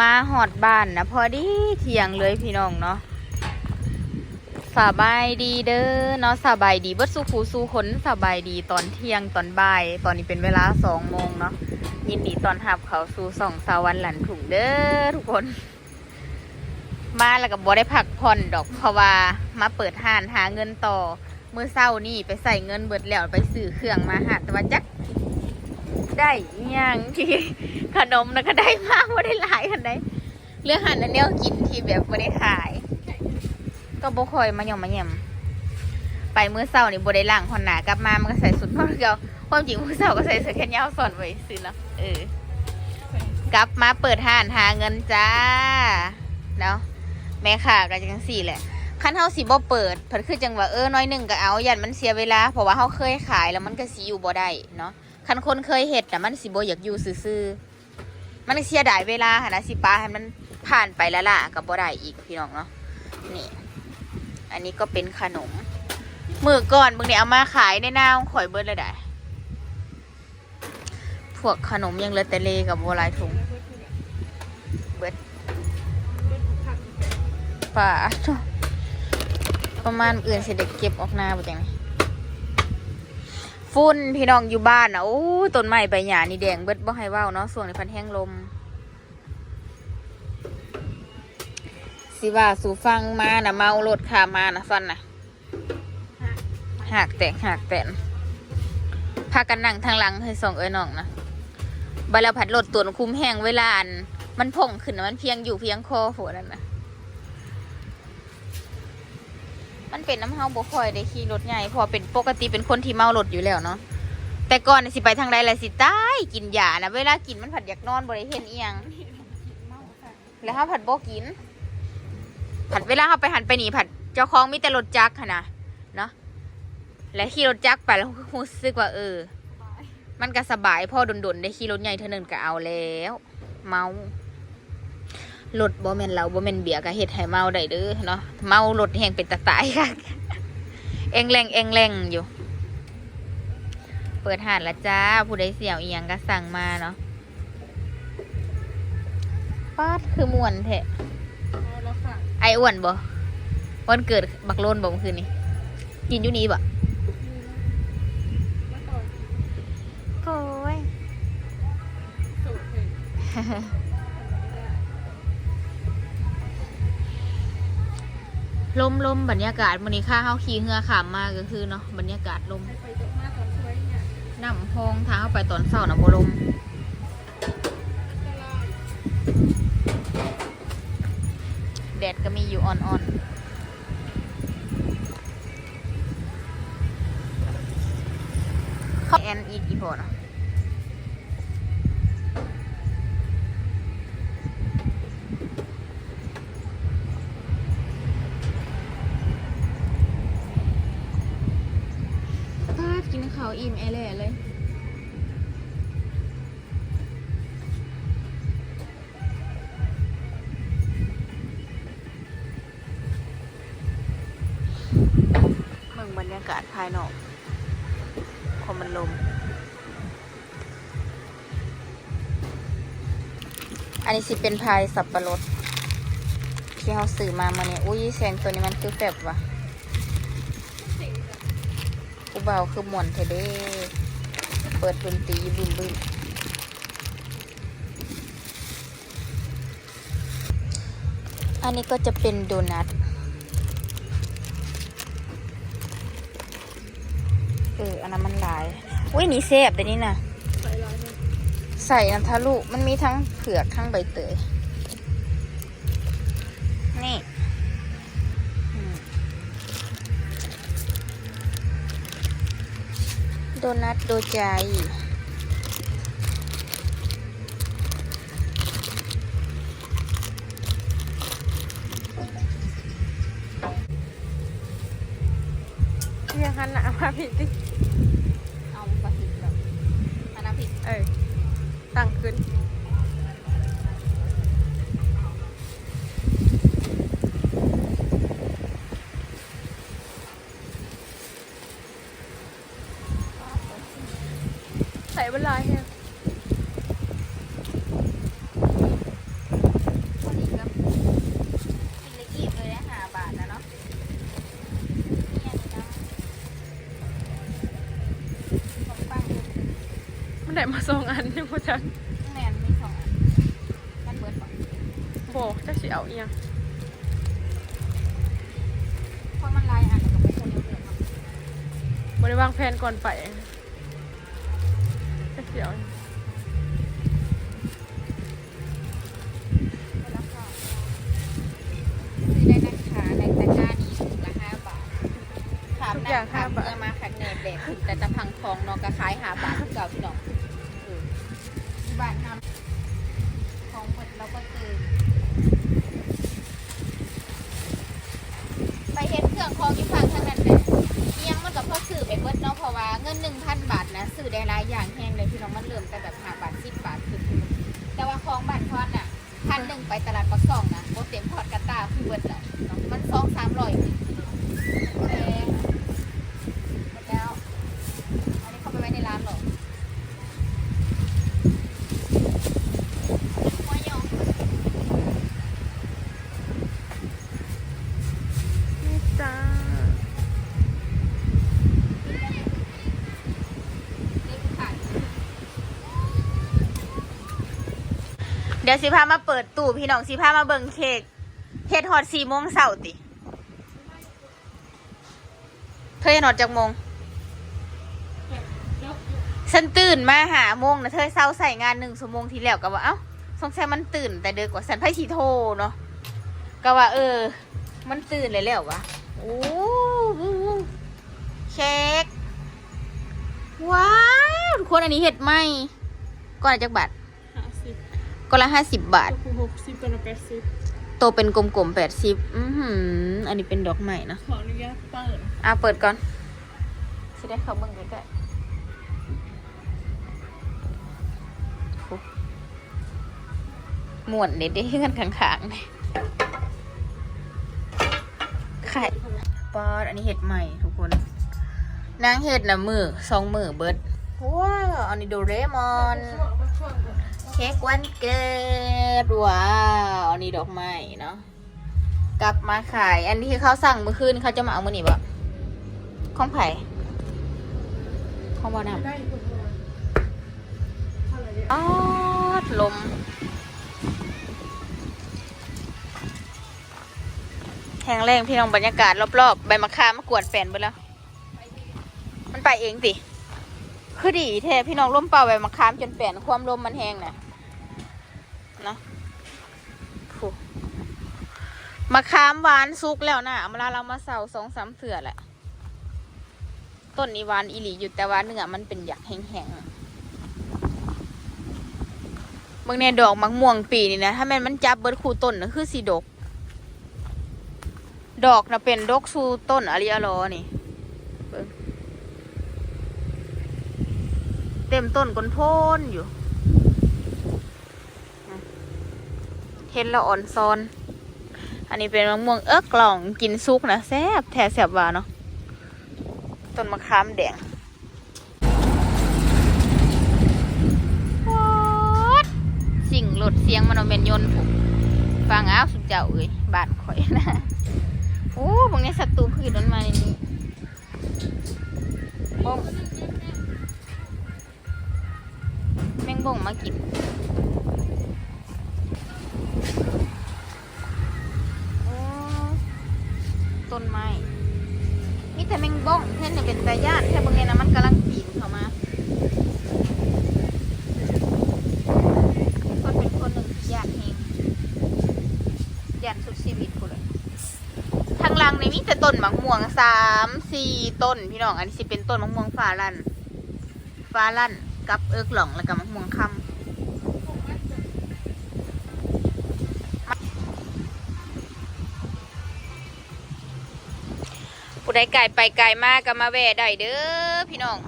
มาหอดบ้านนะพอดีเที่ยงเลยพี่น้องเนาะสบายดีเด้อเนาะสบายดีเบิดสู้คูสู้คนสบายดีตอนเที่ยงตอนบ่าย ตอนนี้เป็นเวลาสองโมงเนาะยินดีตอนหับเขาสู่สองสาวันหลันถุงเด้อทุกคน มาแล้วก็บ่ได้พักผ่อนดอกเพราะว่ามาเปิดห้านหาเงินต่อเมื้อเช้านี่ไปใส่เงินเบิดแล้วไปซื้อเครื่องมาหาแต่ว่าจัก ได้อิหยังที่ขนมนะก็ได้มากว่าได้หลายคันได้เรื่องหันอันเนี้ยกินที่แบบไม่ได้ขาย ก็บ่คอยมาหย่อมมาแหย่มไปมื้อเช้านี่บ่ได้ล้างหอนหนากลับมามันก็ใส่สุดนอนเก่าความจริงมื้อเช้าก็ใส่เสื้อแขนยาวสอนไว้ซื้อเนะเออกลับมาเปิดห้านหาเงินจ้าเนาะแม่ค่ะก็จังสี่แหละคันเฮาสิบ่เปิดเพิ่นคือจังว่าเออน้อยหนึ่งก็เอายันมันเสียเวลาเพราะว่าเฮาเคยขายแล้วมันก็สิอยู่บ่ได้เนาะ คันคนเคยเห็ดแต่มันสิบอยากอยู่ซื่อๆมันเสียดายเวลาหนนะสิปาให้มันผ่านไปแล้วล่ะกับบ่ได้อีกพี่น้องเนาะนี่ อันนี้ก็เป็นขนมมือก่อนมึงเนี่ยเอามาขายในหน้าของข่อยเบิดเลยได้พวกขนมยังเหลือแต่เลกับโบหลายถุงเบิดป่าประมาณอื่นเสด็จเก็บออกหน้าบ่จังไง ฝุ่นพี่น้องอยู่บ้านนะโอ้ต้นไม้ใบหญ้านี่แดงเบิดบ่ให้ว้าวเนาะส่วงในพันแห้งลม สิว่าสู่ฟังมานะเมารถขามานะฟันนะหักแตกหักแตนพากันนั่งทางหลังให้ส่องเอ้ยน้องนะบาแล้วผัดรถตัวคุมแห้งเวลาอัน มันพ่งขึ้นนะมันเพียงอยู่เพียงคอหัวนั่นนะ มันเป็นน้ำเฮาบ่ค่อยได้ขี่รถใหญ่พอเป็นปกติเป็นคนที่เมารถอยู่แล้วเนาะแต่ก่อนน่ะสิไปทางใดแหละสิตายกินยานะเวลากินมันผัดอยากนอนบ่ได้เห็นอีหยังแล้วเฮาผัดบ่กิน ผัดเวลาเขาไปหันไปหนีผัดเจ้าของมีแต่รถจักรนะเนาะและขี่รถจักรไปแล้วรู้สึกว่าเออ มันก็สบายพ่อดนๆได้ขี่รถใหญ่เท่านึงก็เอาแล้ว เมา รถบ่แม่นเราบ่แม่นเบียร์ก็เฮ็ดให้เมาได้เด้อเนาะเมารถแห่งเป็นตะตายค่ะเองแรงเองแรงอยู่ เปิดหานละจ้า ผู้ใดเสี่ยวอีหยังก็สั่งมาเนาะป้าดคือม่วนแท้ไออ้วนบ่วันเกิดบักโลนบ่เมื่อคืนนี้กินอยู่นี้บ่โอ้ย ลมลมบรรยากาศวันนี้ค่าเฮาขี่เหือขามมาก็คือเนาะบรรยากาศลมน้ำพองทางเข้าไปตอนเช้านะบ่ลมแดดก็มีอยู่อ่อน อิ่มแอเล่เลยมืองบรรยากาศภายนอกคอมันลม อันนี้สิเป็นพายสับปะรดที่เขาซื้อมามาเนี่ยอุ้ยแสงตัวนี้มันคือแบบว่ะ เบาคือหมวนเทเด้เปิดดนตรีบึ้มบึ้มอันนี้ก็จะเป็นโดนัทเอออันนั้นมันหลายอุ้ยนี่เซฟแต่นี่นะใส่น้ำทะลุมันมีทั้งเผือกทั้งใบเตย โดนัทโดใจ เรียกหันหน้ามาผิดดิ องอันนึงพ่อจักแมนมีสองอันมันเบิดบ่โบจักสิเอาเอียงเพราะมันลายอันแล้วก็ไม่คนเดียวเดียวเนาะบ่ได้วางแผนก่อนไปจักสิเอาเอียงเวลาเข้าซื้อได้นะคะในตะกร้านี้ถุงละห้าบาทถามหน้าถามเมื่อมาขัดเนตแดกถึงแต่จะพังทองเนอกกระขายหาบาท งินหนึ่งพันบาทนะสื่อได้หลายอย่างแห้งเลยพี่น้องมันเริ่มแต่แบบห้าบาทสิบบาทคือแต่ว่าของบ้านทอดน่ะพันหนึ่งไปตลาดปักซองนะโบเต็มพอดกระตาคือเบิร์ดเลยมันสองสามร้อยแพงหมดแล้ว อันนี้เข้าไปไว้ในร้านหรอหัวยอง นี่จ้า นี่คือขาย เดี๋ยวสิพามาเปิดตู้พี่น้องสิพามาเบิ่งเค้กเฮ็ดฮอดสี่โมงเช้าติ เธอเฮ็ดฮอดจากโมง ฉันตื่นมาหาโมงนะเธอเศร้าใส่งานหนึ่งชั่วโมงที่แล้วก็ว่าเอ้าสงสัยมันตื่น แต่เด็กกว่าฉันไพ่ชีโทเนาะก็ว่า เออ มันตื่นเลยแล้ววะโอ้โหเค้กว้าวทุกคนอันนี้เห็ดไหมก้อนละจักบาทห้าสิบ ก้อนละห้าสิบบาทตัวคูหกสิบตัวละแปดสิบโตเป็นกลมๆแปดสิบอือหืออันนี้เป็นดอกใหม่นะ ขออนุญาตเปิดอะเปิดก่อนจะได้เข้าเบิ่งใกล้ๆโอ้ม่วนเด็ดเด้กันข้างๆเนี่ยไข่ปอดอันนี้เห็ดใหม่ทุกคน นางเห็ดนะมือสองมือเบิดว้าวอันนี้โดเรมอน เค้กวันเกิดว้าวอันนี้ดอกไม้เนาะกลับมาขาย อันที่เขาสั่งเมื่อคืนเขาจะมาเอามื่อนี้บ่ของไผ่ของบ่อนำได้ทุกคนเท่าไหร่เนี่ยออดลมแห้งแรงพี่น้องบรรยากาศรอบๆ ใบมะขามมากวดแฟนไปแล้ว มันไปเองสิ คือดีแท้พี่น้องร่มเป่าใบมะขามจนแป่นความลมมันแห้งนะนะมะขามหวานสุกแล้วนะเวลาเรามาเสาสองสามเสือแหละ ต้นนี้หวานอีหลีอยู่แต่ว่าเนื้อมันเป็นหยักแห้งๆบางเนี่ยดอกมักม่วงปีนี่นะถ้าแม่นมันจับเบิร์ดคู่ต้นนะคือสีดก ดอกนะเป็นดกสูต้นอาริยารนี่เบิ่ง เต็มต้นก้นโพนอยู่ เห็นและอ่อนซอน อันนี้เป็นมะม่วงเอิกกล่องกินซุกนะแซ่บแท้แซ่บหวาเนาะ ต้นมะขามแดงสิ่งหลดเสียงมันเป็นยนต์ผมฟังอ้าวสุดเจ้าเอ้ยบาดข่อยนะโอ้บางนี้ศัตรูพืชมันมาในนี้บ้งแมง บ้งมากินโอ้ต้นไม้มีแต่แมงบ้งแค่เนี่ยเป็นตาญาติแค่บางนี้นะมันกำลังปีนเข้ามาคนเป็นคนหนึ่งที่ยากเฮงยากสุดชีวิตกูเลยทางลังในมีแต่ต้นมะม่วงสามสี่ต้นพี่น้องอันนี้สิเป็นต้นมะม่วงฟ้าลั่นฟ้าลั่น กับเอิกหล่องแล้วก็มะม่วงคำผู้ใดไก่ไปไก่มากก็มาแวะได้เด้อพี่น้อง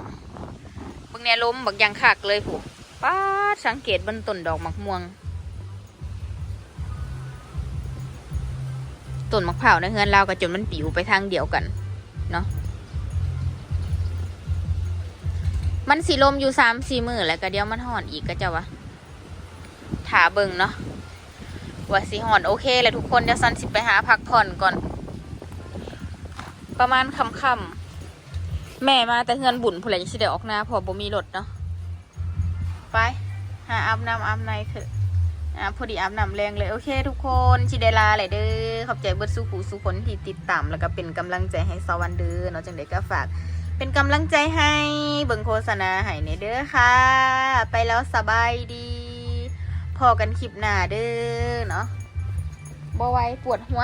บางแนล้มบักอยังคักเลยผู้ป้าสังเกตบนต้นดอกมะม่วงต้นมะพร้าวในเฮือนเรากับจนมันปิวไปทางเดียวกันเนาะ มันสีลมอยู่สามสี่มือแล้วก็เดี๋ยวมันห่อนอีกก็จะวะถาเบิงเนาะว่าสีหอนโอเคเลยทุกคนเดี๋ยวซันสิไปหาพักผ่อนก่อน ประมาณค่ำๆแม่มาแต่เฮือนบุญผู้ใดสิได้ออกหน้าพอบ่มีรถเนาะไป หาอาบน้ำอาบในเถอะอ่าพอดีอาบน้ำแรงเลยโอเค ทุกคนชิเดลาเลยเด้อขอบใจเบิร์ดสู้หูสู้คนที่ติดตามแล้วก็เป็นกำลังใจให้สวันเด้อเนาะจังเด็กก็ฝาก เป็นกำลังใจให้เบิ่งโฆษณาให้เนเด้อค่ะ ไปแล้วสบายดี พอกันคลิปหน้าเด้อเนาะบ่ไหวปวดหัว